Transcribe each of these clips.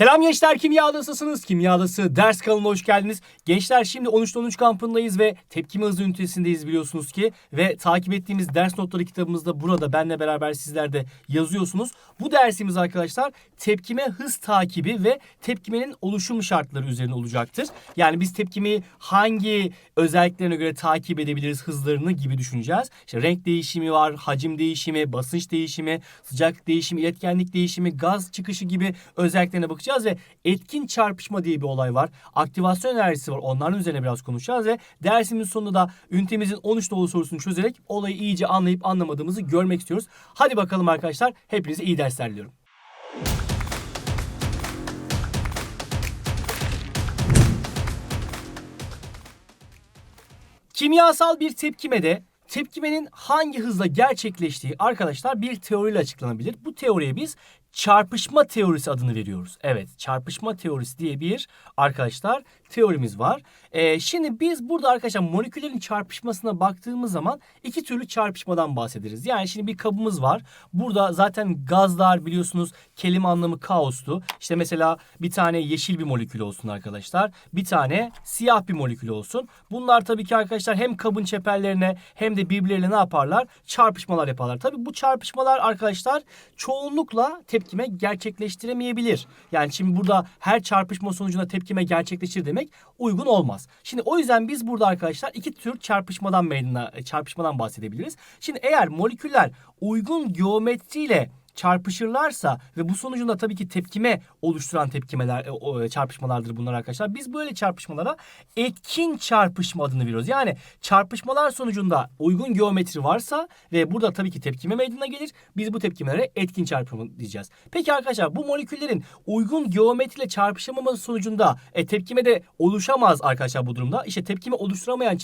Selam gençler kimyadasısınız. Kimyadası ders kanalına hoş geldiniz. Gençler şimdi 13 13 kampındayız ve tepkime hızı ünitesindeyiz biliyorsunuz ki. Ve takip ettiğimiz ders notları kitabımızda burada benle beraber sizler de yazıyorsunuz. Bu dersimiz arkadaşlar tepkime hız takibi ve tepkimenin oluşum şartları üzerine olacaktır. Yani biz tepkimeyi hangi özelliklerine göre takip edebiliriz hızlarını gibi düşüneceğiz. İşte renk değişimi var, hacim değişimi, basınç değişimi, sıcaklık değişimi, iletkenlik değişimi, gaz çıkışı gibi özelliklerine bakacağız ve etkin çarpışma diye bir olay var. Aktivasyon enerjisi var. Onların üzerine biraz konuşacağız ve dersimizin sonunda da ünitemizin 13 dolu sorusunu çözerek olayı iyice anlayıp anlamadığımızı görmek istiyoruz. Hadi bakalım arkadaşlar. Hepinize iyi dersler diliyorum. Kimyasal bir tepkimede tepkimenin hangi hızla gerçekleştiği arkadaşlar bir teoriyle açıklanabilir. Bu teoriye biz çarpışma teorisi adını veriyoruz. Evet çarpışma teorisi diye bir arkadaşlar teorimiz var. Ee, şimdi biz burada arkadaşlar moleküllerin çarpışmasına baktığımız zaman iki türlü çarpışmadan bahsederiz. Yani şimdi bir kabımız var. Burada zaten gazlar biliyorsunuz kelime anlamı kaostu. İşte mesela bir tane yeşil bir molekül olsun arkadaşlar. Bir tane siyah bir molekül olsun. Bunlar tabii ki arkadaşlar hem kabın çeperlerine hem de birbirleriyle ne yaparlar? Çarpışmalar yaparlar. Tabii bu çarpışmalar arkadaşlar çoğunlukla tepkime gerçekleştiremeyebilir. Yani şimdi burada her çarpışma sonucunda tepkime gerçekleşir demek uygun olmaz. Şimdi o yüzden biz burada arkadaşlar iki tür çarpışmadan meydana çarpışmadan bahsedebiliriz. Şimdi eğer moleküller uygun geometriyle çarpışırlarsa ve bu sonucunda tabii ki tepkime oluşturan tepkimeler, e, e, çarpışmalardır bunlar arkadaşlar. Biz böyle çarpışmalara etkin çarpışma adını veriyoruz. Yani çarpışmalar sonucunda uygun geometri varsa ve burada tabii ki tepkime meydana gelir. Biz bu tepkimelere etkin çarpışma diyeceğiz. Peki arkadaşlar bu moleküllerin uygun geometriyle çarpışamaması sonucunda e, tepkime de oluşamaz arkadaşlar bu durumda. İşte tepkime oluşturamayan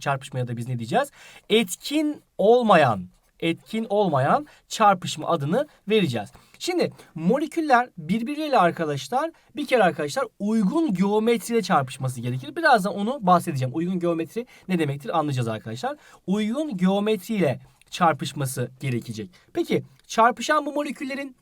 çarpışmaya da biz ne diyeceğiz? Etkin olmayan etkin olmayan çarpışma adını vereceğiz. Şimdi moleküller birbiriyle arkadaşlar bir kere arkadaşlar uygun geometriyle çarpışması gerekir. Birazdan onu bahsedeceğim. Uygun geometri ne demektir anlayacağız arkadaşlar. Uygun geometriyle çarpışması gerekecek. Peki çarpışan bu moleküllerin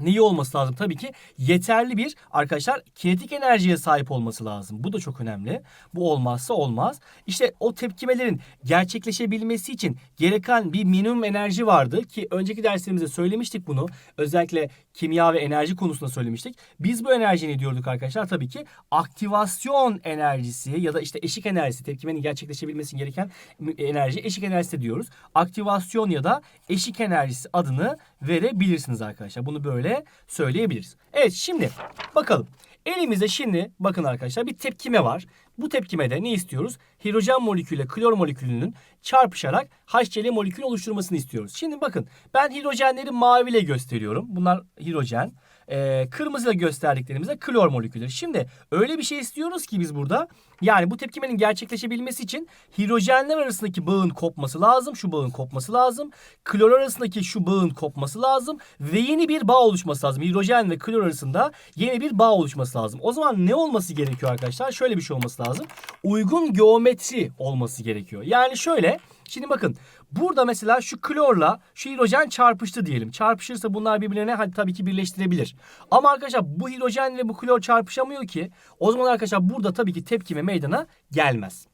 neyi olması lazım? Tabii ki yeterli bir arkadaşlar kinetik enerjiye sahip olması lazım. Bu da çok önemli. Bu olmazsa olmaz. İşte o tepkimelerin gerçekleşebilmesi için gereken bir minimum enerji vardı ki önceki derslerimizde söylemiştik bunu. Özellikle kimya ve enerji konusunda söylemiştik. Biz bu enerji ne diyorduk arkadaşlar? Tabii ki aktivasyon enerjisi ya da işte eşik enerjisi tepkimenin gerçekleşebilmesi gereken enerji eşik enerjisi diyoruz. Aktivasyon ya da eşik enerjisi adını verebilirsiniz arkadaşlar. Bunu böyle söyleyebiliriz. Evet şimdi bakalım. Elimizde şimdi bakın arkadaşlar bir tepkime var. Bu tepkimede ne istiyoruz? Hidrojen molekülü klor molekülünün çarpışarak HCl molekül oluşturmasını istiyoruz. Şimdi bakın ben hidrojenleri maviyle gösteriyorum. Bunlar hidrojen. Ee, kırmızıyla gösterdiklerimizde klor molekülleri. Şimdi öyle bir şey istiyoruz ki biz burada. Yani bu tepkimenin gerçekleşebilmesi için hidrojenler arasındaki bağın kopması lazım. Şu bağın kopması lazım. Klor arasındaki şu bağın kopması lazım. Ve yeni bir bağ oluşması lazım. Hidrojen ve klor arasında yeni bir bağ oluşması lazım. O zaman ne olması gerekiyor arkadaşlar? Şöyle bir şey olması lazım. Uygun geometri olması gerekiyor. Yani şöyle Şimdi bakın burada mesela şu klorla şu hidrojen çarpıştı diyelim. Çarpışırsa bunlar birbirlerine hadi tabii ki birleştirebilir. Ama arkadaşlar bu hidrojen ve bu klor çarpışamıyor ki. O zaman arkadaşlar burada tabii ki tepkime meydana gelmez.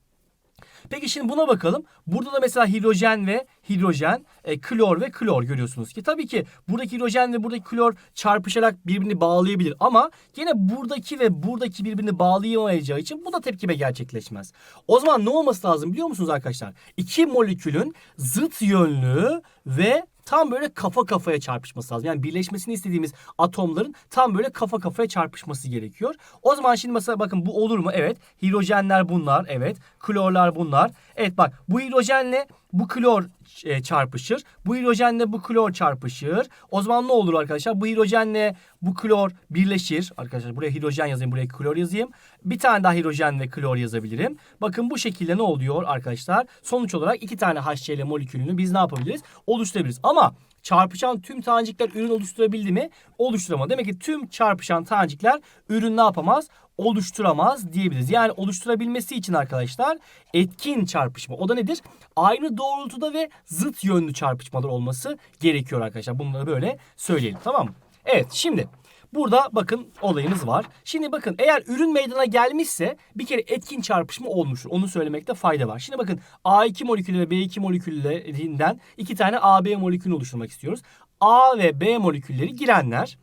Peki şimdi buna bakalım. Burada da mesela hidrojen ve hidrojen, e, klor ve klor görüyorsunuz ki. Tabii ki buradaki hidrojen ve buradaki klor çarpışarak birbirini bağlayabilir. Ama yine buradaki ve buradaki birbirini bağlayamayacağı için bu da tepkime gerçekleşmez. O zaman ne olması lazım biliyor musunuz arkadaşlar? İki molekülün zıt yönlü ve tam böyle kafa kafaya çarpışması lazım. Yani birleşmesini istediğimiz atomların tam böyle kafa kafaya çarpışması gerekiyor. O zaman şimdi mesela bakın bu olur mu? Evet. Hidrojenler bunlar. Evet. Klorlar bunlar. Evet bak bu hidrojenle bu klor e, çarpışır. Bu hidrojenle bu klor çarpışır. O zaman ne olur arkadaşlar? Bu hidrojenle bu klor birleşir. Arkadaşlar buraya hidrojen yazayım, buraya klor yazayım. Bir tane daha hidrojen ve klor yazabilirim. Bakın bu şekilde ne oluyor arkadaşlar? Sonuç olarak iki tane HCl molekülünü biz ne yapabiliriz? Oluşturabiliriz. Ama çarpışan tüm tanecikler ürün oluşturabildi mi? Oluşturamadı. Demek ki tüm çarpışan tanecikler ürün ne yapamaz? Oluşturamaz diyebiliriz. Yani oluşturabilmesi için arkadaşlar etkin çarpışma. O da nedir? Aynı doğrultuda ve zıt yönlü çarpışmalar olması gerekiyor arkadaşlar. Bunları böyle söyleyelim tamam mı? Evet şimdi Burada bakın olayımız var. Şimdi bakın eğer ürün meydana gelmişse bir kere etkin çarpışma olmuştur. Onu söylemekte fayda var. Şimdi bakın A2 molekülü ve B2 moleküllerinden iki tane AB molekülü oluşturmak istiyoruz. A ve B molekülleri girenler.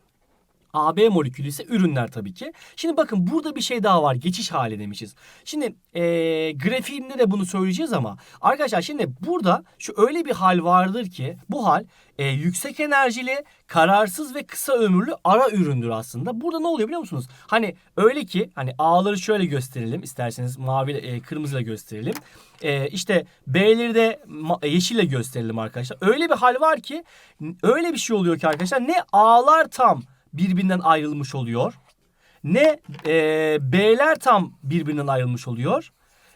AB molekülü ise ürünler tabii ki. Şimdi bakın burada bir şey daha var. Geçiş hali demişiz. Şimdi eee grafiğinde de bunu söyleyeceğiz ama arkadaşlar şimdi burada şu öyle bir hal vardır ki bu hal eee, yüksek enerjili, kararsız ve kısa ömürlü ara üründür aslında. Burada ne oluyor biliyor musunuz? Hani öyle ki hani A'ları şöyle gösterelim. isterseniz mavi e, kırmızıyla gösterelim. E, işte B'leri de yeşille gösterelim arkadaşlar. Öyle bir hal var ki öyle bir şey oluyor ki arkadaşlar ne A'lar tam birbirinden ayrılmış oluyor. Ne e, B'ler tam birbirinden ayrılmış oluyor.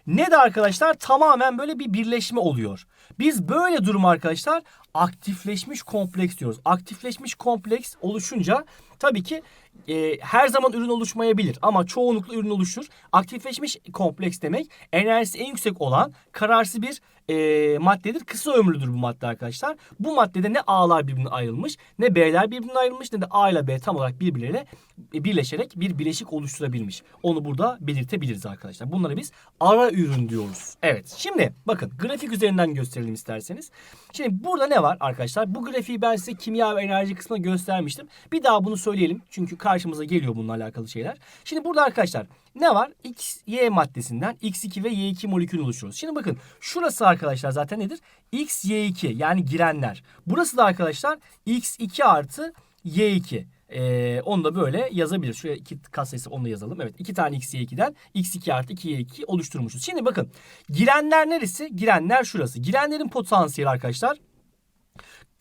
Ne de arkadaşlar tamamen böyle bir birleşme oluyor. Biz böyle durum arkadaşlar aktifleşmiş kompleks diyoruz. Aktifleşmiş kompleks oluşunca tabii ki e, her zaman ürün oluşmayabilir ama çoğunlukla ürün oluşur. Aktifleşmiş kompleks demek enerjisi en yüksek olan kararsız bir e, maddedir. Kısa ömürlüdür bu madde arkadaşlar. Bu maddede ne A'lar birbirine ayrılmış ne B'ler birbirine ayrılmış ne de A ile B tam olarak birbirleriyle birleşerek bir bileşik oluşturabilmiş. Onu burada belirtebiliriz arkadaşlar. Bunları biz ara ürün diyoruz. Evet şimdi bakın grafik üzerinden gösterelim isterseniz. Şimdi burada ne var arkadaşlar? Bu grafiği ben size kimya ve enerji kısmında göstermiştim. Bir daha bunu söyleyelim. Çünkü karşımıza geliyor bununla alakalı şeyler. Şimdi burada arkadaşlar ne var? X, Y maddesinden X2 ve Y2 molekülü oluşturuyoruz. Şimdi bakın şurası arkadaşlar zaten nedir? X, Y2 yani girenler. Burası da arkadaşlar X2 artı Y2. Ee, onu da böyle yazabilir. Şuraya iki kat sayısı onu da yazalım. Evet iki tane x y2'den x2 artı 2y2 oluşturmuşuz. Şimdi bakın girenler neresi? Girenler şurası. Girenlerin potansiyeli arkadaşlar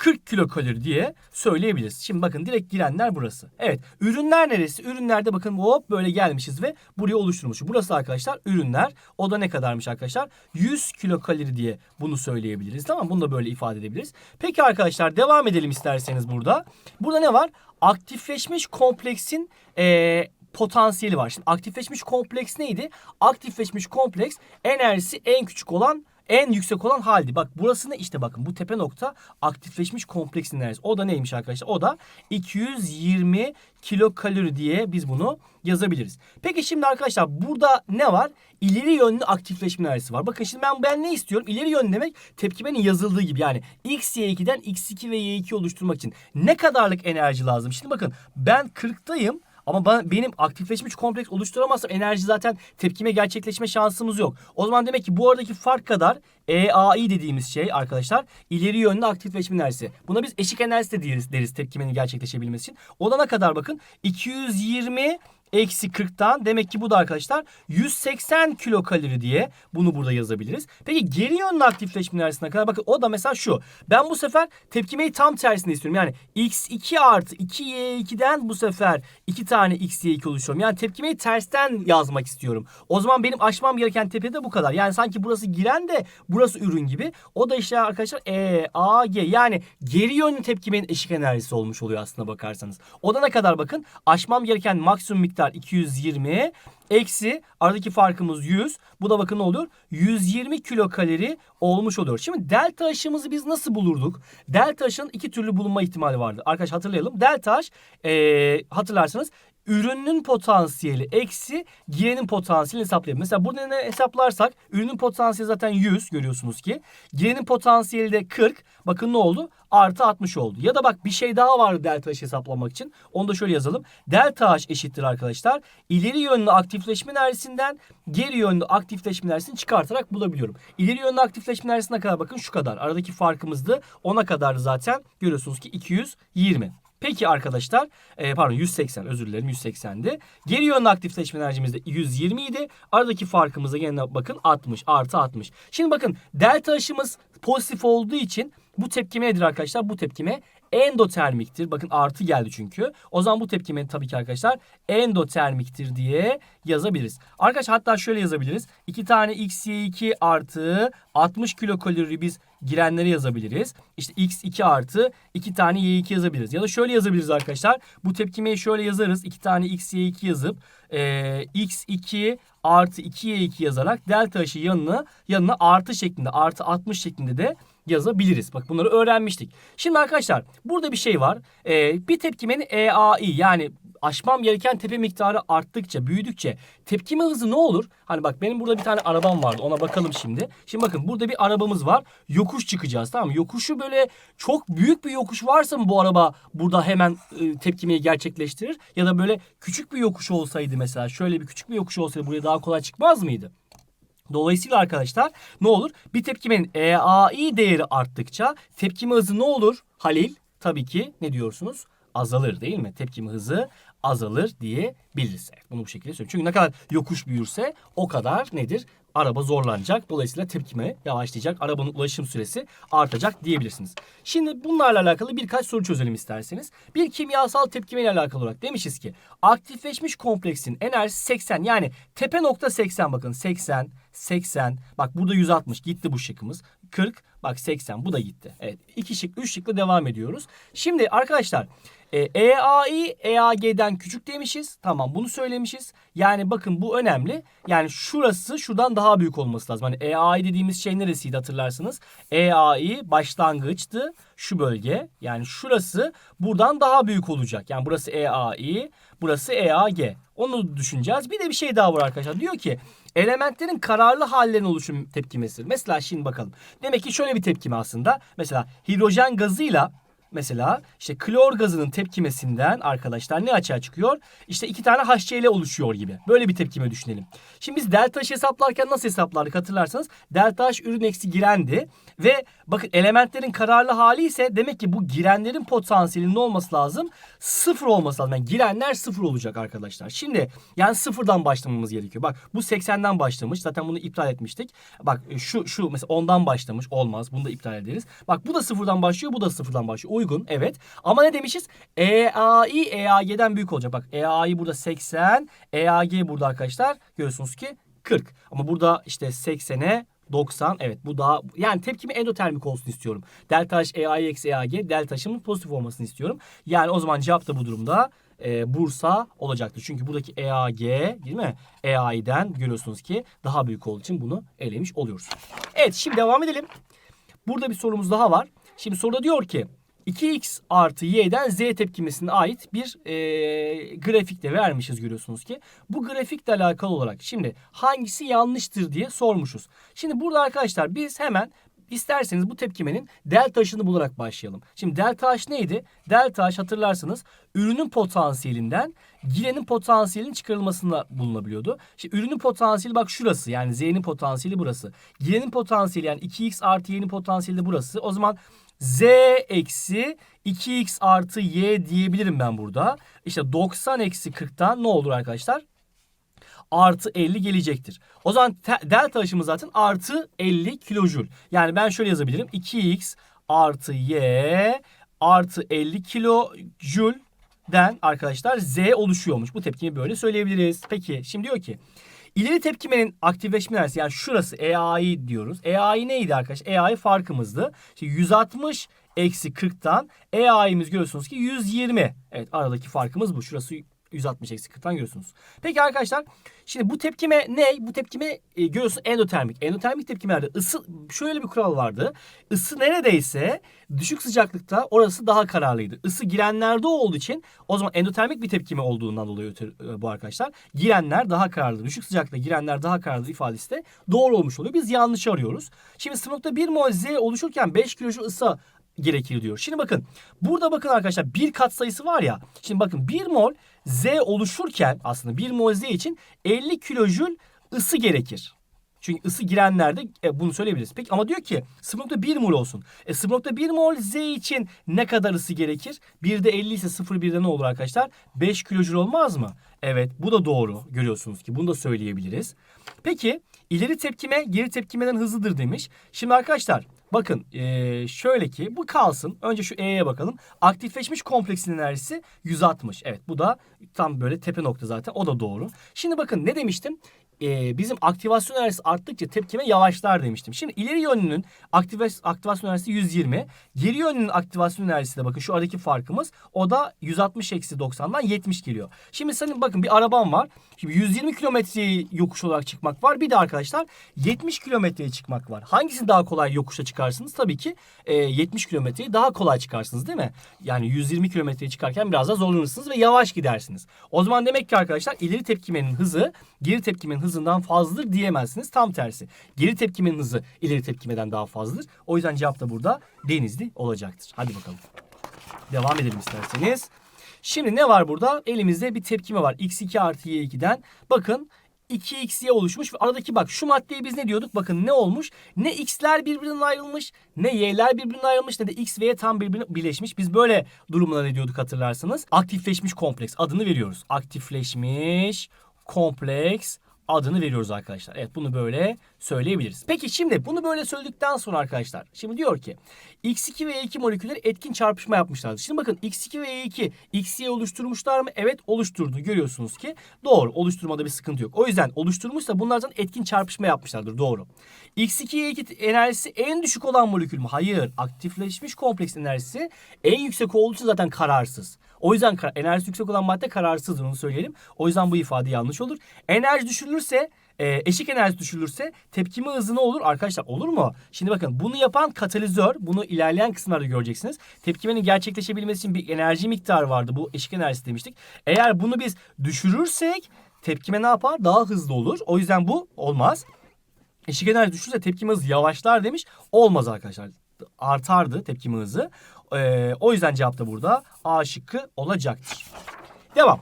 40 kilokalori diye söyleyebiliriz. Şimdi bakın direkt girenler burası. Evet ürünler neresi? Ürünlerde bakın hop böyle gelmişiz ve buraya oluşturmuşuz. Burası arkadaşlar ürünler. O da ne kadarmış arkadaşlar? 100 kilokalori diye bunu söyleyebiliriz. Tamam Bunu da böyle ifade edebiliriz. Peki arkadaşlar devam edelim isterseniz burada. Burada ne var? Aktifleşmiş kompleksin eee potansiyeli var. Şimdi aktifleşmiş kompleks neydi? Aktifleşmiş kompleks enerjisi en küçük olan en yüksek olan haldi. Bak burası ne işte bakın bu tepe nokta aktifleşmiş kompleksin enerjisi. O da neymiş arkadaşlar? O da 220 kilokalori diye biz bunu yazabiliriz. Peki şimdi arkadaşlar burada ne var? İleri yönlü aktifleşme enerjisi var. Bakın şimdi ben ben ne istiyorum? İleri yönlü demek tepkimenin yazıldığı gibi. Yani x y2'den x2 ve y2 oluşturmak için ne kadarlık enerji lazım? Şimdi bakın ben 40'tayım. Ama ben, benim aktifleşmiş kompleks oluşturamazsam enerji zaten tepkime gerçekleşme şansımız yok. O zaman demek ki bu aradaki fark kadar EAI dediğimiz şey arkadaşlar ileri yönlü aktifleşme enerjisi. Buna biz eşik enerjisi de deriz, deriz tepkimenin gerçekleşebilmesi için. Olana kadar bakın 220 eksi 40'tan demek ki bu da arkadaşlar 180 kilokalori diye bunu burada yazabiliriz. Peki geri yönlü aktifleşme enerjisine kadar bakın o da mesela şu. Ben bu sefer tepkimeyi tam tersine istiyorum. Yani x2 artı 2y2'den bu sefer 2 tane xy2 oluşuyorum. Yani tepkimeyi tersten yazmak istiyorum. O zaman benim aşmam gereken tepede bu kadar. Yani sanki burası giren de burası ürün gibi. O da işte arkadaşlar E, A, G yani geri yönlü tepkimenin eşik enerjisi olmuş oluyor aslında bakarsanız. O da ne kadar bakın? Aşmam gereken maksimum miktar 220 eksi aradaki farkımız 100. Bu da bakın ne oluyor? 120 kilokalori olmuş oluyor. Şimdi delta aşımızı biz nasıl bulurduk? Delta aşının iki türlü bulunma ihtimali vardı. Arkadaş hatırlayalım. Delta aş ee, hatırlarsanız ürünün potansiyeli eksi girenin potansiyelini hesaplayalım. Mesela burada ne hesaplarsak ürünün potansiyeli zaten 100 görüyorsunuz ki. Girenin potansiyeli de 40. Bakın ne oldu? Artı 60 oldu. Ya da bak bir şey daha var delta H hesaplamak için. Onu da şöyle yazalım. Delta H eşittir arkadaşlar. İleri yönlü aktifleşme enerjisinden geri yönlü aktifleşme enerjisini çıkartarak bulabiliyorum. İleri yönlü aktifleşme enerjisine kadar bakın şu kadar. Aradaki farkımızdı. Ona kadar zaten görüyorsunuz ki 220. Peki arkadaşlar e, pardon 180 özür dilerim 180'di. Geri yönlü aktifleşme enerjimiz de 120 idi. Aradaki farkımız da gene bakın 60 artı 60. Şimdi bakın delta aşımız pozitif olduğu için bu tepkime nedir arkadaşlar? Bu tepkime endotermiktir. Bakın artı geldi çünkü. O zaman bu tepkime tabii ki arkadaşlar endotermiktir diye yazabiliriz. Arkadaşlar hatta şöyle yazabiliriz. 2 tane xy2 artı 60 kilokalori biz girenleri yazabiliriz. İşte x2 artı 2 tane y2 yazabiliriz. Ya da şöyle yazabiliriz arkadaşlar. Bu tepkimeyi şöyle yazarız. 2 tane xy2 yazıp e, x2 artı 2y2 yazarak delta H'ı yanına yanına artı şeklinde artı 60 şeklinde de yazabiliriz. Bak bunları öğrenmiştik. Şimdi arkadaşlar burada bir şey var. Ee, bir tepkimenin EAI yani aşmam gereken tepe miktarı arttıkça, büyüdükçe tepkime hızı ne olur? Hani bak benim burada bir tane arabam vardı. Ona bakalım şimdi. Şimdi bakın burada bir arabamız var. Yokuş çıkacağız tamam mı? Yokuşu böyle çok büyük bir yokuş varsa mı bu araba burada hemen e, tepkimeyi gerçekleştirir? Ya da böyle küçük bir yokuş olsaydı mesela şöyle bir küçük bir yokuş olsaydı buraya daha kolay çıkmaz mıydı? Dolayısıyla arkadaşlar ne olur? Bir tepkimenin EAI değeri arttıkça tepkime hızı ne olur? Halil tabii ki ne diyorsunuz? Azalır değil mi? Tepkime hızı azalır diyebiliriz. Evet, bunu bu şekilde söylüyorum. Çünkü ne kadar yokuş büyürse o kadar nedir? Araba zorlanacak. Dolayısıyla tepkime yavaşlayacak. Arabanın ulaşım süresi artacak diyebilirsiniz. Şimdi bunlarla alakalı birkaç soru çözelim isterseniz. Bir kimyasal tepkime ile alakalı olarak demişiz ki aktifleşmiş kompleksin enerjisi 80 yani tepe nokta 80 bakın 80 80 bak burada 160 gitti bu şıkkımız 40 bak 80 bu da gitti. Evet iki şık 3 şıkla devam ediyoruz. Şimdi arkadaşlar e, EAI EAG'den küçük demişiz. Tamam bunu söylemişiz. Yani bakın bu önemli. Yani şurası şuradan daha büyük olması lazım. Hani EAI dediğimiz şey neresiydi hatırlarsınız? EAI başlangıçtı. Şu bölge yani şurası buradan daha büyük olacak. Yani burası EAI, burası EAG. Onu düşüneceğiz. Bir de bir şey daha var arkadaşlar. Diyor ki elementlerin kararlı hallerin oluşum tepkimesi. Mesela şimdi bakalım. Demek ki şöyle bir tepkime aslında. Mesela hidrojen gazıyla Mesela işte klor gazının tepkimesinden arkadaşlar ne açığa çıkıyor? İşte iki tane HCl oluşuyor gibi. Böyle bir tepkime düşünelim. Şimdi biz delta H hesaplarken nasıl hesaplardık hatırlarsanız delta H ürün eksi girendi ve bakın elementlerin kararlı hali ise demek ki bu girenlerin potansiyelinin olması lazım? Sıfır olması lazım. Yani girenler sıfır olacak arkadaşlar. Şimdi yani sıfırdan başlamamız gerekiyor. Bak bu 80'den başlamış. Zaten bunu iptal etmiştik. Bak şu şu mesela ondan başlamış. Olmaz. Bunu da iptal ederiz. Bak bu da sıfırdan başlıyor. Bu da sıfırdan başlıyor uygun evet. Ama ne demişiz? EAI EAG'den büyük olacak. Bak EAI burada 80, EAG burada arkadaşlar görüyorsunuz ki 40. Ama burada işte 80'e 90 evet bu daha yani tepkimi endotermik olsun istiyorum. Delta H EAI eksi EAG delta H'ımın pozitif olmasını istiyorum. Yani o zaman cevap da bu durumda e, Bursa olacaktır. Çünkü buradaki EAG değil mi? EAI'den görüyorsunuz ki daha büyük olduğu için bunu elemiş oluyoruz. Evet şimdi devam edelim. Burada bir sorumuz daha var. Şimdi soruda diyor ki 2x artı y'den z tepkimesine ait bir e, grafik de vermişiz görüyorsunuz ki. Bu grafikle alakalı olarak şimdi hangisi yanlıştır diye sormuşuz. Şimdi burada arkadaşlar biz hemen isterseniz bu tepkimenin delta H'ını bularak başlayalım. Şimdi delta H neydi? Delta H hatırlarsınız ürünün potansiyelinden girenin potansiyelinin çıkarılmasında bulunabiliyordu. Şimdi ürünün potansiyeli bak şurası yani Z'nin potansiyeli burası. Girenin potansiyeli yani 2x artı y'nin potansiyeli de burası. O zaman z eksi 2x artı y diyebilirim ben burada. İşte 90 eksi 40'tan ne olur arkadaşlar? Artı 50 gelecektir. O zaman delta H'ımız zaten artı 50 kilojül. Yani ben şöyle yazabilirim. 2x artı y artı 50 kilojülden arkadaşlar z oluşuyormuş. Bu tepkimi böyle söyleyebiliriz. Peki şimdi diyor ki İleri tepkimenin aktifleşme enerjisi yani şurası EAI diyoruz. EAI neydi arkadaş? EAI farkımızdı. Şimdi 160 eksi 40'tan EAI'miz görüyorsunuz ki 120. Evet aradaki farkımız bu. Şurası 160 eksi 40'tan görüyorsunuz. Peki arkadaşlar şimdi bu tepkime ne? Bu tepkime e, görüyorsunuz endotermik. Endotermik tepkimelerde ısı şöyle bir kural vardı. Isı neredeyse düşük sıcaklıkta orası daha kararlıydı. Isı girenlerde olduğu için o zaman endotermik bir tepkime olduğundan dolayı e, bu arkadaşlar. Girenler daha kararlı. Düşük sıcaklıkta girenler daha kararlı ifadesi de doğru olmuş oluyor. Biz yanlış arıyoruz. Şimdi sınıfta 1 mol Z oluşurken 5 kilojül ısı gerekir diyor. Şimdi bakın burada bakın arkadaşlar bir kat sayısı var ya. Şimdi bakın 1 mol Z oluşurken aslında 1 mol Z için 50 kilojül ısı gerekir. Çünkü ısı girenlerde e, bunu söyleyebiliriz. Peki ama diyor ki 0.1 mol olsun. E 0.1 mol Z için ne kadar ısı gerekir? 1'de 50 ise 0.1'de ne olur arkadaşlar? 5 kilojül olmaz mı? Evet bu da doğru. Görüyorsunuz ki bunu da söyleyebiliriz. Peki ileri tepkime geri tepkimeden hızlıdır demiş. Şimdi arkadaşlar Bakın ee, şöyle ki bu kalsın. Önce şu E'ye bakalım. Aktifleşmiş kompleksin enerjisi 160. Evet bu da tam böyle tepe nokta zaten. O da doğru. Şimdi bakın ne demiştim? E, bizim aktivasyon enerjisi arttıkça tepkime yavaşlar demiştim. Şimdi ileri yönlünün aktivas- aktivasyon enerjisi 120. Geri yönlünün aktivasyon enerjisi de bakın şu aradaki farkımız o da 160 eksi 90'dan 70 geliyor. Şimdi senin bakın bir araban var. Şimdi 120 kilometreyi yokuş olarak çıkmak var. Bir de arkadaşlar 70 kilometreye çıkmak var. Hangisini daha kolay yokuşa çıkarsınız? Tabii ki e, 70 kilometreyi daha kolay çıkarsınız değil mi? Yani 120 kilometreye çıkarken biraz daha zorlanırsınız ve yavaş gidersiniz. O zaman demek ki arkadaşlar ileri tepkimenin hızı geri tepkimenin hızından fazladır diyemezsiniz. Tam tersi. Geri tepkimenin hızı ileri tepkimeden daha fazladır. O yüzden cevap da burada denizli olacaktır. Hadi bakalım. Devam edelim isterseniz. Şimdi ne var burada? Elimizde bir tepkime var. x2 artı y2'den. Bakın 2xy oluşmuş aradaki bak şu maddeye biz ne diyorduk? Bakın ne olmuş? Ne x'ler birbirinden ayrılmış, ne y'ler birbirinden ayrılmış, ne de x ve y tam birbirine birleşmiş. Biz böyle durumlara ne diyorduk hatırlarsanız? Aktifleşmiş kompleks adını veriyoruz. Aktifleşmiş kompleks adını veriyoruz arkadaşlar. Evet bunu böyle söyleyebiliriz. Peki şimdi bunu böyle söyledikten sonra arkadaşlar şimdi diyor ki X2 ve Y2 molekülleri etkin çarpışma yapmışlardı. Şimdi bakın X2 ve Y2 XY oluşturmuşlar mı? Evet oluşturdu. Görüyorsunuz ki doğru. Oluşturmada bir sıkıntı yok. O yüzden oluşturmuşsa bunlardan etkin çarpışma yapmışlardır. Doğru. X2 Y2 enerjisi en düşük olan molekül mü? Hayır. Aktifleşmiş kompleks enerjisi en yüksek olduğu için zaten kararsız. O yüzden enerjisi yüksek olan madde kararsızdır onu söyleyelim. O yüzden bu ifade yanlış olur. Enerji düşürülürse e, eşik enerji düşürülürse tepkime hızı ne olur? Arkadaşlar olur mu? Şimdi bakın bunu yapan katalizör. Bunu ilerleyen kısımlarda göreceksiniz. Tepkimenin gerçekleşebilmesi için bir enerji miktarı vardı. Bu eşik enerjisi demiştik. Eğer bunu biz düşürürsek tepkime ne yapar? Daha hızlı olur. O yüzden bu olmaz. Eşik enerji düşürse tepkime hızı yavaşlar demiş. Olmaz arkadaşlar. Artardı tepkime hızı. Ee, o yüzden cevap da burada A şıkkı olacaktır. Devam.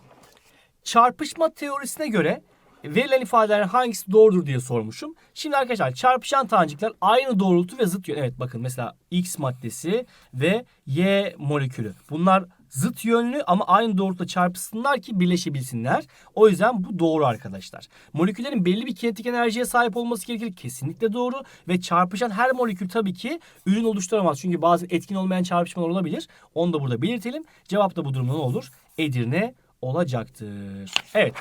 Çarpışma teorisine göre verilen ifadelerin hangisi doğrudur diye sormuşum. Şimdi arkadaşlar çarpışan tanecikler aynı doğrultu ve zıt yön. Evet bakın mesela X maddesi ve Y molekülü. Bunlar zıt yönlü ama aynı doğrultuda çarpışsınlar ki birleşebilsinler. O yüzden bu doğru arkadaşlar. Moleküllerin belli bir kinetik enerjiye sahip olması gerekir. Kesinlikle doğru. Ve çarpışan her molekül tabii ki ürün oluşturamaz. Çünkü bazı etkin olmayan çarpışmalar olabilir. Onu da burada belirtelim. Cevap da bu durumda ne olur? Edirne olacaktır. Evet.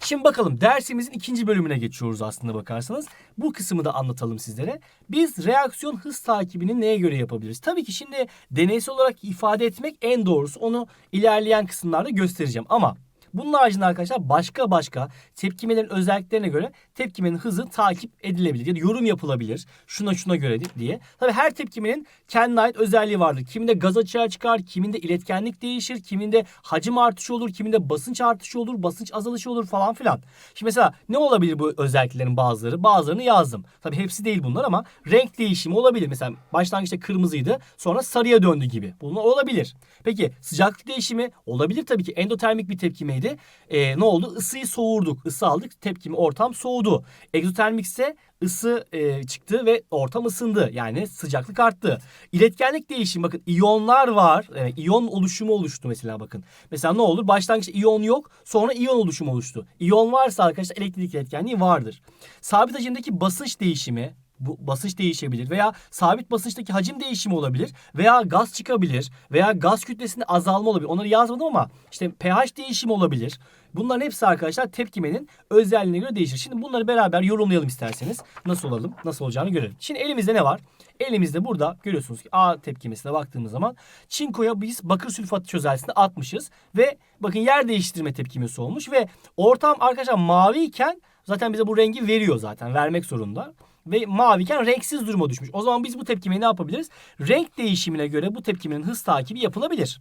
Şimdi bakalım dersimizin ikinci bölümüne geçiyoruz aslında bakarsanız. Bu kısmı da anlatalım sizlere. Biz reaksiyon hız takibini neye göre yapabiliriz? Tabii ki şimdi deneysel olarak ifade etmek en doğrusu. Onu ilerleyen kısımlarda göstereceğim. Ama bunun haricinde arkadaşlar başka başka tepkimelerin özelliklerine göre tepkimenin hızı takip edilebilir. Ya da yorum yapılabilir. Şuna şuna göre diye. Tabii her tepkimenin kendine ait özelliği vardır. Kiminde gaz açığa çıkar, kiminde iletkenlik değişir, kiminde hacim artışı olur, kiminde basınç artışı olur, basınç azalışı olur falan filan. Şimdi mesela ne olabilir bu özelliklerin bazıları? Bazılarını yazdım. Tabii hepsi değil bunlar ama renk değişimi olabilir. Mesela başlangıçta kırmızıydı sonra sarıya döndü gibi. Bunlar olabilir. Peki sıcaklık değişimi olabilir tabii ki endotermik bir tepkimeydi. Ee, ne oldu? Isıyı soğurduk. Isı aldık. Tepkimi ortam soğudu. Egzotermik ise ısı e, çıktı ve ortam ısındı. Yani sıcaklık arttı. İletkenlik değişimi bakın iyonlar var. E, iyon oluşumu oluştu mesela bakın. Mesela ne olur? Başlangıçta iyon yok. Sonra iyon oluşumu oluştu. İyon varsa arkadaşlar elektrik iletkenliği vardır. Sabit hacimdeki basınç değişimi bu basınç değişebilir veya sabit basınçtaki hacim değişimi olabilir veya gaz çıkabilir veya gaz kütlesinde azalma olabilir. Onları yazmadım ama işte pH değişimi olabilir. Bunların hepsi arkadaşlar tepkimenin özelliğine göre değişir. Şimdi bunları beraber yorumlayalım isterseniz. Nasıl olalım, nasıl olacağını görelim. Şimdi elimizde ne var? Elimizde burada görüyorsunuz ki A tepkimesine baktığımız zaman çinkoya biz bakır sülfatı çözeltisine atmışız ve bakın yer değiştirme tepkimesi olmuş ve ortam arkadaşlar mavi iken zaten bize bu rengi veriyor zaten vermek zorunda ve maviyken renksiz duruma düşmüş. O zaman biz bu tepkimeyi ne yapabiliriz? Renk değişimine göre bu tepkimenin hız takibi yapılabilir.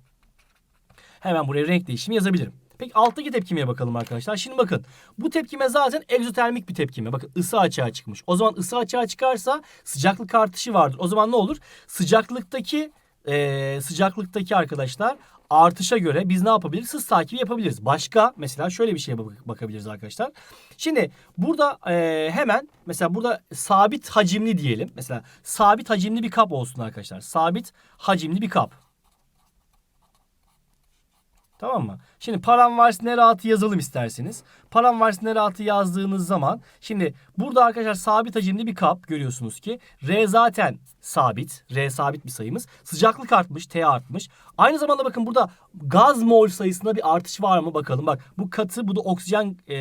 Hemen buraya renk değişimi yazabilirim. Peki alttaki tepkimeye bakalım arkadaşlar. Şimdi bakın bu tepkime zaten egzotermik bir tepkime. Bakın ısı açığa çıkmış. O zaman ısı açığa çıkarsa sıcaklık artışı vardır. O zaman ne olur? Sıcaklıktaki eee, sıcaklıktaki arkadaşlar artışa göre biz ne yapabiliriz? Hız takibi yapabiliriz. Başka mesela şöyle bir şeye bak- bakabiliriz arkadaşlar. Şimdi burada eee, hemen mesela burada sabit hacimli diyelim. Mesela sabit hacimli bir kap olsun arkadaşlar. Sabit hacimli bir kap. Tamam mı? Şimdi param varsa ne rahatı yazalım isterseniz. Param varsa ne rahatı yazdığınız zaman şimdi burada arkadaşlar sabit hacimli bir kap görüyorsunuz ki R zaten sabit. R sabit bir sayımız. Sıcaklık artmış, T artmış. Aynı zamanda bakın burada gaz mol sayısında bir artış var mı bakalım. Bak bu katı bu da oksijen e,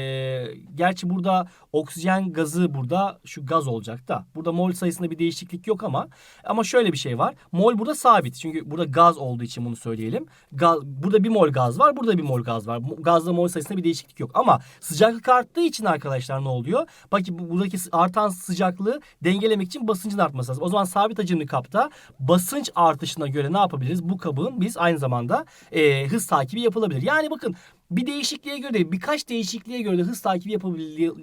gerçi burada oksijen gazı burada şu gaz olacak da. Burada mol sayısında bir değişiklik yok ama ama şöyle bir şey var. Mol burada sabit. Çünkü burada gaz olduğu için bunu söyleyelim. Gaz, burada bir mol gaz var. Burada bir mol gaz var. Gazla mol sayısında bir değişiklik yok. Ama sıcaklık arttığı için arkadaşlar ne oluyor? Bakın bu- buradaki artan sıcaklığı dengelemek için basıncın artması lazım. O zaman sabit hacimli kapta basınç artışına göre ne yapabiliriz? Bu kabın biz aynı zamanda e, hız takibi yapılabilir. Yani bakın bir değişikliğe göre değil, birkaç değişikliğe göre de hız takibi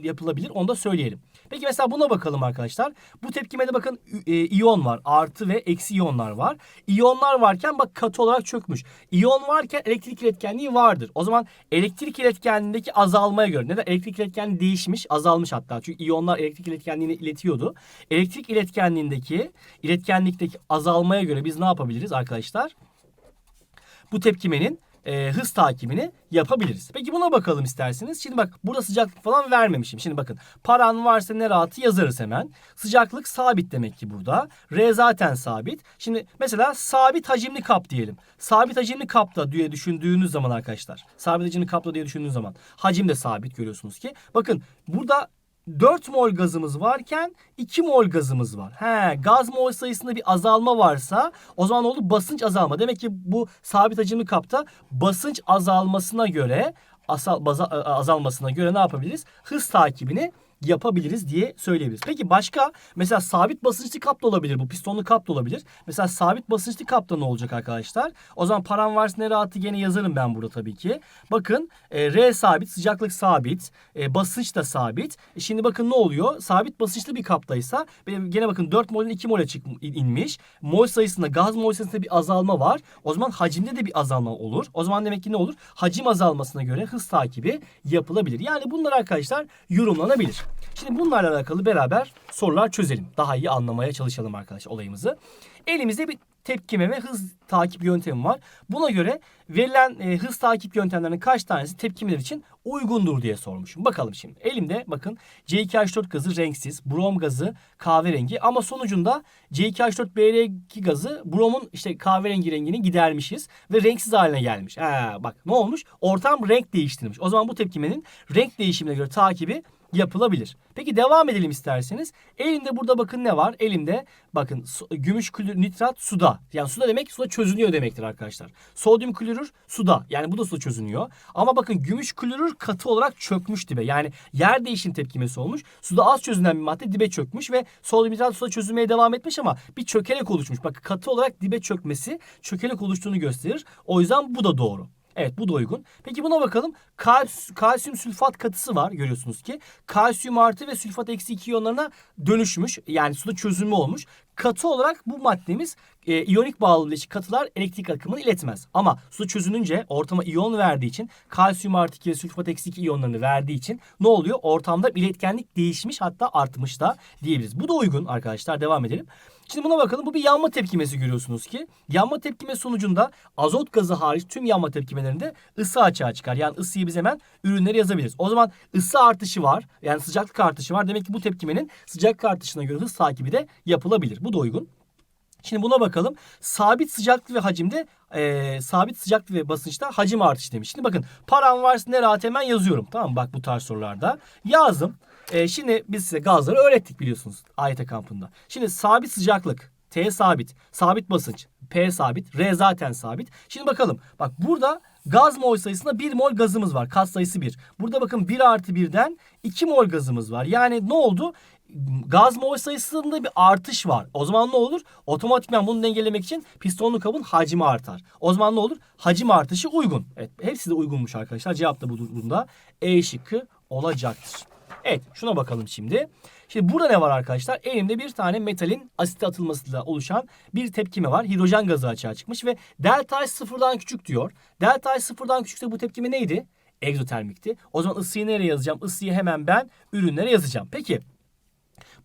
yapılabilir. Onu da söyleyelim. Peki mesela buna bakalım arkadaşlar. Bu tepkimede bakın e, iyon var. Artı ve eksi iyonlar var. İyonlar varken bak katı olarak çökmüş. İyon varken elektrik iletkenliği vardır. O zaman elektrik iletkenliğindeki azalmaya göre. Neden? Elektrik iletkenliği değişmiş, azalmış hatta. Çünkü iyonlar elektrik iletkenliğini iletiyordu. Elektrik iletkenliğindeki, iletkenlikteki azalmaya göre biz ne yapabiliriz arkadaşlar? bu tepkimenin e, hız takibini yapabiliriz. Peki buna bakalım isterseniz. Şimdi bak burada sıcaklık falan vermemişim. Şimdi bakın paran varsa ne rahatı yazarız hemen. Sıcaklık sabit demek ki burada. R zaten sabit. Şimdi mesela sabit hacimli kap diyelim. Sabit hacimli kapta diye düşündüğünüz zaman arkadaşlar. Sabit hacimli kapta diye düşündüğünüz zaman. Hacim de sabit görüyorsunuz ki. Bakın burada 4 mol gazımız varken 2 mol gazımız var. He, gaz mol sayısında bir azalma varsa o zaman ne oldu? Basınç azalma. Demek ki bu sabit hacimli kapta basınç azalmasına göre asal, baza- azalmasına göre ne yapabiliriz? Hız takibini yapabiliriz diye söyleyebiliriz. Peki başka mesela sabit basınçlı kap da olabilir. Bu pistonlu kap da olabilir. Mesela sabit basınçlı kapta ne olacak arkadaşlar? O zaman param varsa ne rahatı gene yazarım ben burada tabii ki. Bakın e, R sabit, sıcaklık sabit, e, basınç da sabit. E, şimdi bakın ne oluyor? Sabit basınçlı bir kaptaysa e, gene bakın 4 molün 2 mole çık inmiş. Mol sayısında gaz mol sayısında bir azalma var. O zaman hacimde de bir azalma olur. O zaman demek ki ne olur? Hacim azalmasına göre hız takibi yapılabilir. Yani bunlar arkadaşlar yorumlanabilir. Şimdi bunlarla alakalı beraber sorular çözelim. Daha iyi anlamaya çalışalım arkadaşlar olayımızı. Elimizde bir tepkime ve hız takip yöntemi var. Buna göre verilen e, hız takip yöntemlerinin kaç tanesi tepkimeler için uygundur diye sormuşum. Bakalım şimdi. Elimde bakın C2H4 gazı renksiz, brom gazı kahverengi ama sonucunda C2H4BR2 gazı bromun işte kahverengi rengini gidermişiz ve renksiz haline gelmiş. Ha, bak ne olmuş? Ortam renk değiştirmiş. O zaman bu tepkimenin renk değişimine göre takibi yapılabilir. Peki devam edelim isterseniz. Elimde burada bakın ne var? Elimde bakın su- gümüş klorür nitrat suda. Yani suda demek suda çözünüyor demektir arkadaşlar. Sodyum klorür suda. Yani bu da suda çözünüyor. Ama bakın gümüş klorür katı olarak çökmüş dibe. Yani yer değişim tepkimesi olmuş. Suda az çözünen bir madde dibe çökmüş ve sodyum nitrat suda çözülmeye devam etmiş ama bir çökelek oluşmuş. Bak katı olarak dibe çökmesi çökelek oluştuğunu gösterir. O yüzden bu da doğru. Evet bu da uygun. Peki buna bakalım. Kals- kalsiyum sülfat katısı var görüyorsunuz ki. Kalsiyum artı ve sülfat eksi iki iyonlarına dönüşmüş. Yani suda çözünme olmuş. Katı olarak bu maddemiz e, iyonik bağlı bileşik katılar elektrik akımını iletmez. Ama su çözününce ortama iyon verdiği için kalsiyum artı 2 ve sülfat eksi 2 iyonlarını verdiği için ne oluyor? Ortamda iletkenlik değişmiş hatta artmış da diyebiliriz. Bu da uygun arkadaşlar devam edelim. Şimdi buna bakalım. Bu bir yanma tepkimesi görüyorsunuz ki. Yanma tepkimesi sonucunda azot gazı hariç tüm yanma tepkimelerinde ısı açığa çıkar. Yani ısıyı biz hemen ürünleri yazabiliriz. O zaman ısı artışı var. Yani sıcaklık artışı var. Demek ki bu tepkimenin sıcaklık artışına göre hız takibi de yapılabilir. Bu da uygun. Şimdi buna bakalım. Sabit sıcaklık ve hacimde eee, sabit sıcaklık ve basınçta hacim artışı demiş. Şimdi bakın param varsa ne rahat hemen yazıyorum. Tamam mı? Bak bu tarz sorularda. Yazdım. Eee, şimdi biz size gazları öğrettik biliyorsunuz AYT kampında. Şimdi sabit sıcaklık T sabit, sabit basınç, P sabit, R zaten sabit. Şimdi bakalım. Bak burada gaz mol sayısında 1 mol gazımız var. Kat sayısı 1. Burada bakın 1 artı 1'den 2 mol gazımız var. Yani ne oldu? Gaz mol sayısında bir artış var. O zaman ne olur? Otomatikman bunu dengelemek için pistonlu kabın hacmi artar. O zaman ne olur? Hacim artışı uygun. Evet, hepsi de uygunmuş arkadaşlar. Cevap da bu durumda E şıkkı olacaktır. Evet, şuna bakalım şimdi. Şimdi burada ne var arkadaşlar? Elimde bir tane metalin asite atılmasıyla oluşan bir tepkime var. Hidrojen gazı açığa çıkmış ve delta H sıfırdan küçük diyor. Delta H sıfırdan küçükse bu tepkime neydi? Egzotermikti. O zaman ısıyı nereye yazacağım? Isıyı hemen ben ürünlere yazacağım. Peki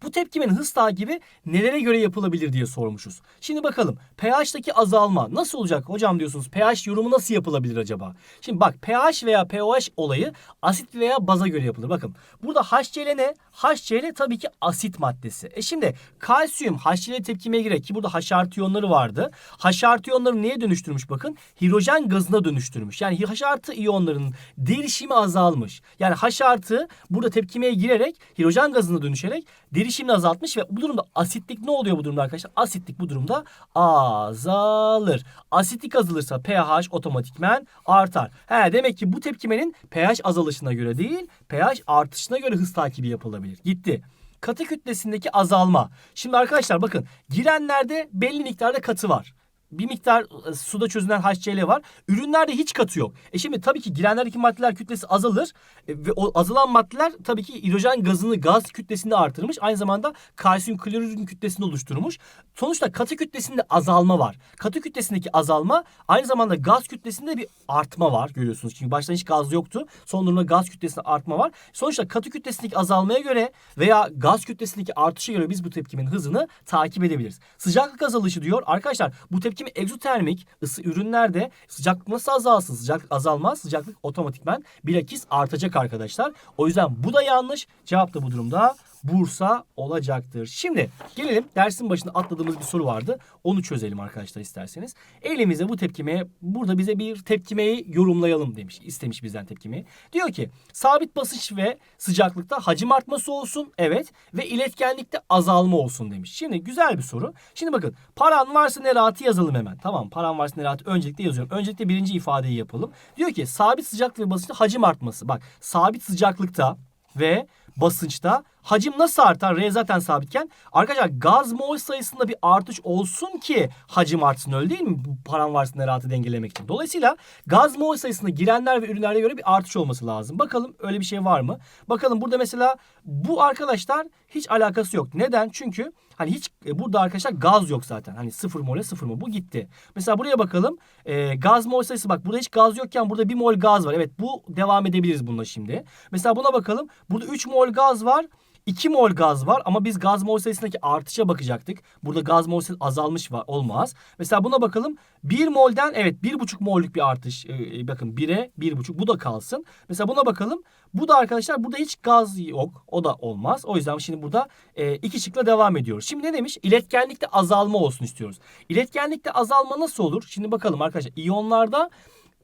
Bu tepkimenin hız takibi nelere göre yapılabilir diye sormuşuz. Şimdi bakalım pH'taki azalma nasıl olacak hocam diyorsunuz. pH yorumu nasıl yapılabilir acaba? Şimdi bak pH veya pOH olayı asit veya baza göre yapılır. Bakın burada HCl ne? HCl tabii ki asit maddesi. E şimdi kalsiyum HCl tepkimeye girer ki burada H artı iyonları vardı. H artı iyonları neye dönüştürmüş bakın? Hidrojen gazına dönüştürmüş. Yani H artı iyonların derişimi azalmış. Yani H artı burada tepkimeye girerek hidrojen gazına dönüşerek derişimini azaltmış ve bu durumda asitlik ne oluyor bu durumda arkadaşlar? Asitlik bu durumda azalır. Asitlik azalırsa pH otomatikmen artar. He, demek ki bu tepkimenin pH azalışına göre değil pH artışına göre hız takibi yapılabilir. Gitti. Katı kütlesindeki azalma. Şimdi arkadaşlar bakın girenlerde belli miktarda katı var bir miktar e, suda çözünen HCl var. Ürünlerde hiç katı yok. E şimdi tabii ki girenlerdeki maddeler kütlesi azalır e, ve o azalan maddeler tabii ki hidrojen gazını gaz kütlesini artırmış. Aynı zamanda kalsiyum klorürün kütlesini oluşturmuş. Sonuçta katı kütlesinde azalma var. Katı kütlesindeki azalma aynı zamanda gaz kütlesinde bir artma var görüyorsunuz. Çünkü başta hiç gaz yoktu. Son durumda gaz kütlesinde artma var. Sonuçta katı kütlesindeki azalmaya göre veya gaz kütlesindeki artışa göre biz bu tepkimin hızını takip edebiliriz. Sıcaklık azalışı diyor. Arkadaşlar bu tepkimi egzotermik ısı ürünlerde sıcaklık nasıl azalsın? Sıcaklık azalmaz. Sıcaklık otomatikman bilakis artacak arkadaşlar. O yüzden bu da yanlış. Cevap da bu durumda Bursa olacaktır. Şimdi gelelim dersin başında atladığımız bir soru vardı. Onu çözelim arkadaşlar isterseniz. Elimize bu tepkimeye burada bize bir tepkimeyi yorumlayalım demiş. istemiş bizden tepkimeyi. Diyor ki sabit basınç ve sıcaklıkta hacim artması olsun. Evet. Ve iletkenlikte azalma olsun demiş. Şimdi güzel bir soru. Şimdi bakın paran varsa ne rahatı yazalım hemen. Tamam paran varsa ne rahatı öncelikle yazıyorum. Öncelikle birinci ifadeyi yapalım. Diyor ki sabit sıcaklık ve basınçta hacim artması. Bak sabit sıcaklıkta ve basınçta hacim nasıl artar? R zaten sabitken. Arkadaşlar gaz mol sayısında bir artış olsun ki hacim artsın öyle değil mi? Bu param varsın rahatı dengelemek için. Dolayısıyla gaz mol sayısında girenler ve ürünlere göre bir artış olması lazım. Bakalım öyle bir şey var mı? Bakalım burada mesela bu arkadaşlar hiç alakası yok. Neden? Çünkü hani hiç e, burada arkadaşlar gaz yok zaten. Hani sıfır mole sıfır mol bu gitti. Mesela buraya bakalım. E, gaz mol sayısı bak burada hiç gaz yokken burada bir mol gaz var. Evet bu devam edebiliriz bununla şimdi. Mesela buna bakalım. Burada 3 mol gaz var. 2 mol gaz var ama biz gaz mol sayısındaki artışa bakacaktık. Burada gaz mol sayısı azalmış var, olmaz. Mesela buna bakalım. 1 molden evet 1,5 mollük bir artış. Ee, bakın 1'e 1,5 bu da kalsın. Mesela buna bakalım. Bu da arkadaşlar burada hiç gaz yok. O da olmaz. O yüzden şimdi burada e, iki şıkla devam ediyoruz. Şimdi ne demiş? İletkenlikte azalma olsun istiyoruz. İletkenlikte azalma nasıl olur? Şimdi bakalım arkadaşlar. İyonlarda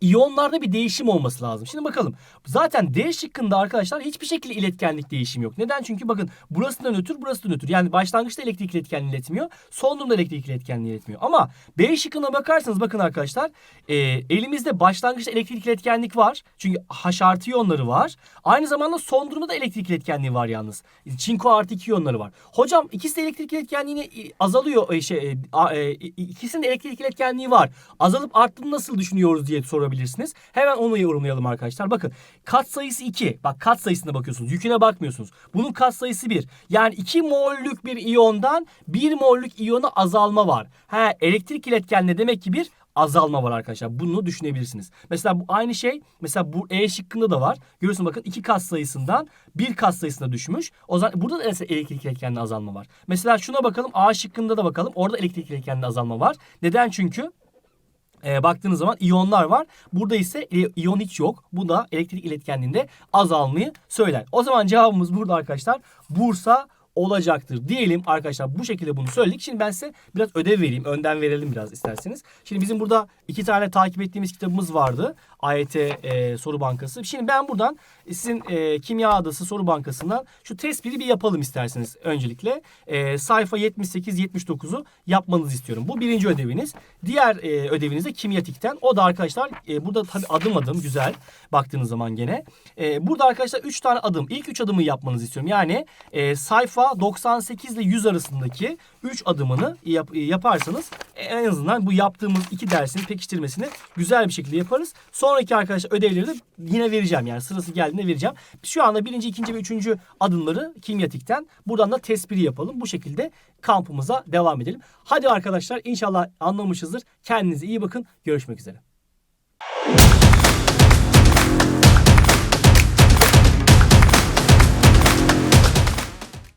iyonlarda bir değişim olması lazım. Şimdi bakalım. Zaten D şıkkında arkadaşlar hiçbir şekilde iletkenlik değişimi yok. Neden? Çünkü bakın burası da nötr, burası da nötr. Yani başlangıçta elektrik iletkenliği iletmiyor. Son durumda elektrik iletkenliği iletmiyor. Ama B şıkkına bakarsanız bakın arkadaşlar e, elimizde başlangıçta elektrik iletkenlik var. Çünkü H artı iyonları var. Aynı zamanda son durumda da elektrik iletkenliği var yalnız. Çinko artı 2 iyonları var. Hocam ikisi de elektrik iletkenliğini azalıyor. E, şey, e, e, ikisinin de elektrik iletkenliği var. Azalıp arttığını nasıl düşünüyoruz diye sorabilirsiniz yapabilirsiniz. Hemen onu yorumlayalım arkadaşlar. Bakın kat sayısı 2. Bak kat sayısına bakıyorsunuz. Yüküne bakmıyorsunuz. Bunun kat sayısı 1. Yani 2 mollük bir iyondan 1 mollük iyona azalma var. Ha elektrik iletkenliği demek ki bir azalma var arkadaşlar. Bunu düşünebilirsiniz. Mesela bu aynı şey mesela bu E şıkkında da var. Görüyorsun bakın iki kat sayısından bir kat sayısına düşmüş. O zaman burada da mesela elektrik iletkenliği azalma var. Mesela şuna bakalım A şıkkında da bakalım. Orada elektrik iletkenliği azalma var. Neden? Çünkü e, baktığınız zaman iyonlar var. Burada ise iyon hiç yok. Bu da elektrik iletkenliğinde azalmayı söyler. O zaman cevabımız burada arkadaşlar Bursa olacaktır diyelim arkadaşlar bu şekilde bunu söyledik. Şimdi ben size biraz ödev vereyim. Önden verelim biraz isterseniz. Şimdi bizim burada iki tane takip ettiğimiz kitabımız vardı. AYT e, soru bankası. Şimdi ben buradan sizin e, kimya adası soru bankasından şu tespiti bir yapalım isterseniz öncelikle. E, sayfa 78-79'u yapmanızı istiyorum. Bu birinci ödeviniz. Diğer e, ödeviniz de kimyatikten. O da arkadaşlar e, burada tabii adım adım güzel baktığınız zaman gene. E, burada arkadaşlar 3 tane adım. İlk 3 adımı yapmanızı istiyorum. Yani e, sayfa 98 ile 100 arasındaki 3 adımını yap, yaparsanız en azından bu yaptığımız iki dersin pekiştirmesini güzel bir şekilde yaparız. Sonraki arkadaşlar ödevleri de yine vereceğim. Yani sırası geldiğinde vereceğim. Şu anda birinci, ikinci ve üçüncü adımları kimyatikten. Buradan da tespiri yapalım. Bu şekilde kampımıza devam edelim. Hadi arkadaşlar inşallah anlamışızdır. Kendinize iyi bakın. Görüşmek üzere.